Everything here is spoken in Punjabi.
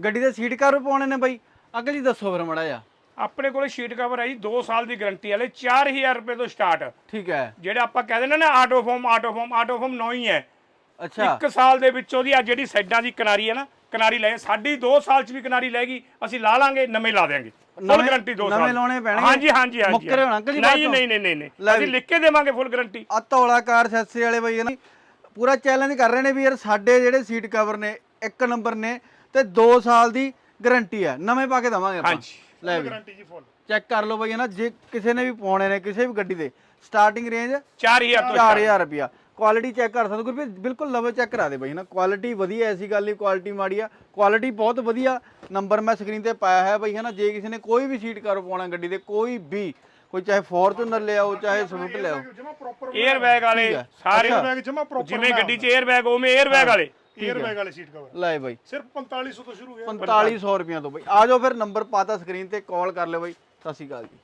ਗੱਡੀ ਦੇ ਸੀਟ ਕਵਰ ਪਾਉਣੇ ਨੇ ਬਾਈ। ਜੀ ਦੱਸੋ ਫਿਰ ਮੜਾ ਜਾ ਆਪਣੇ ਕੋਲੇ ਸ਼ੀਟ ਕਵਰ ਹੈ ਜੀ 2 ਸਾਲ ਦੀ ਗਾਰੰਟੀ ਵਾਲੇ 4000 ਰੁਪਏ ਤੋਂ ਸਟਾਰਟ ਠੀਕ ਹੈ। ਜਿਹੜਾ ਆਪਾਂ ਕਹਿੰਦੇ ਨੇ ਨਾ auto foam auto foam auto foam ਨੌ ਹੀ ਹੈ। ਅੱਛਾ। ਇੱਕ ਸਾਲ ਦੇ ਵਿੱਚ ਉਹਦੀ ਆ ਜਿਹੜੀ ਸਾਈਡਾਂ ਦੀ ਕਿਨਾਰੀ ਹੈ ਨਾ ਕਿਨਾਰੀ ਲੈ ਸਾਡੀ 2 ਸਾਲ ਚ ਵੀ ਕਿਨਾਰੀ ਲੈਗੀ ਅਸੀਂ ਲਾ ਲਾਂਗੇ ਨਵੇਂ ਲਾ ਦੇਾਂਗੇ ਫੁੱਲ ਗਾਰੰਟੀ 2 ਸਾਲ ਨਵੇਂ ਲਾਉਣੇ ਪੈਣਗੇ? ਹਾਂਜੀ ਹਾਂਜੀ ਹਾਂਜੀ ਮੁੱਕਰੇ ਹੋਣਾ ਅੰਕਲ ਜੀ ਨਹੀਂ? ਨਹੀਂ ਨਹੀਂ ਨਹੀਂ ਲੈ ਅਸੀਂ। ਲਿਖ ਕੇ ਦੇਵਾਂਗੇ ਫੁੱਲ ਗਾਰੰਟੀ ਆ ਧੌਲਾ ਕਾਰ ਸੈਸੇ ਵਾਲੇ ਬਾਈ ਨਾ ਪੂਰਾ ਚੈਲੰਜ ਕਰ ਰਹੇ ਨੇ ਵੀ ਯਾਰ ਸਾਡੇ ਜਿਹੜੇ ਸੀਟ ਕਵਰ ਨੇ ਇੱਕ ਨੰਬਰ ਨੇ ਤੇ 2 ਸਾਲ ਦੀ ਗਰੰਟੀ ਹੈ। ਨਵੇਂ ਪਾ ਕੇ ਦਵਾਂਗੇ ਆਪਾਂ। ਲੈ ਵੀ। ਗਾਰੰਟੀ ਜੀ ਫੁੱਲ ਚੈੱਕ ਕਰ ਲਓ ਬਈ ਨਾ ਜੇ ਕਿਸੇ ਨੇ ਵੀ ਪਾਉਣੇ ਨੇ ਕਿਸੇ ਵੀ ਗੱਡੀ ਦੇ ਸਟਾਰਟਿੰਗ ਰੇਂਜ 4000 ਤੋਂ 4000 ਰੁਪਿਆ ਕੁਆਲਿਟੀ ਚੈੱਕ ਕਰ ਸਕਦੇ ਗੁਰਪ੍ਰੀਤ ਬਿਲਕੁਲ ਲਵੇ ਚੈੱਕ ਕਰਾ ਦੇ ਬਈ ਨਾ। ਕੁਆਲਿਟੀ ਵਧੀਆ ਐਸੀ ਗੱਲ ਨਹੀਂ ਕੁਆਲਿਟੀ ਮਾੜੀ ਆ। ਕੁਆਲਿਟੀ ਬਹੁਤ ਵਧੀਆ ਨੰਬਰ ਮੈਂ ਸਕਰੀਨ ਤੇ ਪਾਇਆ ਹੈ ਬਈ ਨਾ। ਜੇ ਕਿਸੇ ਨੇ ਕੋਈ ਵੀ ਸੀਟ ਕਰ ਪਾਉਣਾ ਗੱਡੀ ਦੇ ਕੋਈ ਵੀ ਕੋਈ ਚਾਹੇ ਫੋਰਚੂਨਰ ਲਿਆਓ ਚਾਹੇ ਸਵਿਫਟ ਲਿਆਓ। 에ਅਰ ਬੈਗ ਵਾਲੇ ਸਾਰੇ ਜਿਵੇਂ ਗੱਡੀ 'ਚ 에ਅਰ ਬੈਗ ਉਵੇਂ ਵਾਲੇ। 에ਅਰ ਬੈਗ ਵਾਲੇ ਸੀਟ ਕਵਰ ਲੈ ਬਾਈ। ਸਿਰਫ 4500 ਤੋਂ ਸ਼ੁਰੂ ਹੈ 4500 ਰੁਪਈਆ ਤੋਂ ਬਾਈ। ਆ ਜਾਓ ਫਿਰ ਨੰਬਰ ਪਾਤਾ ਸਕਰੀਨ ਤੇ ਕਾਲ ਕਰ ਲਿਓ ਬਾਈ। ਸਤਿ ਸ਼੍ਰੀ ਅਕਾਲ ਜੀ।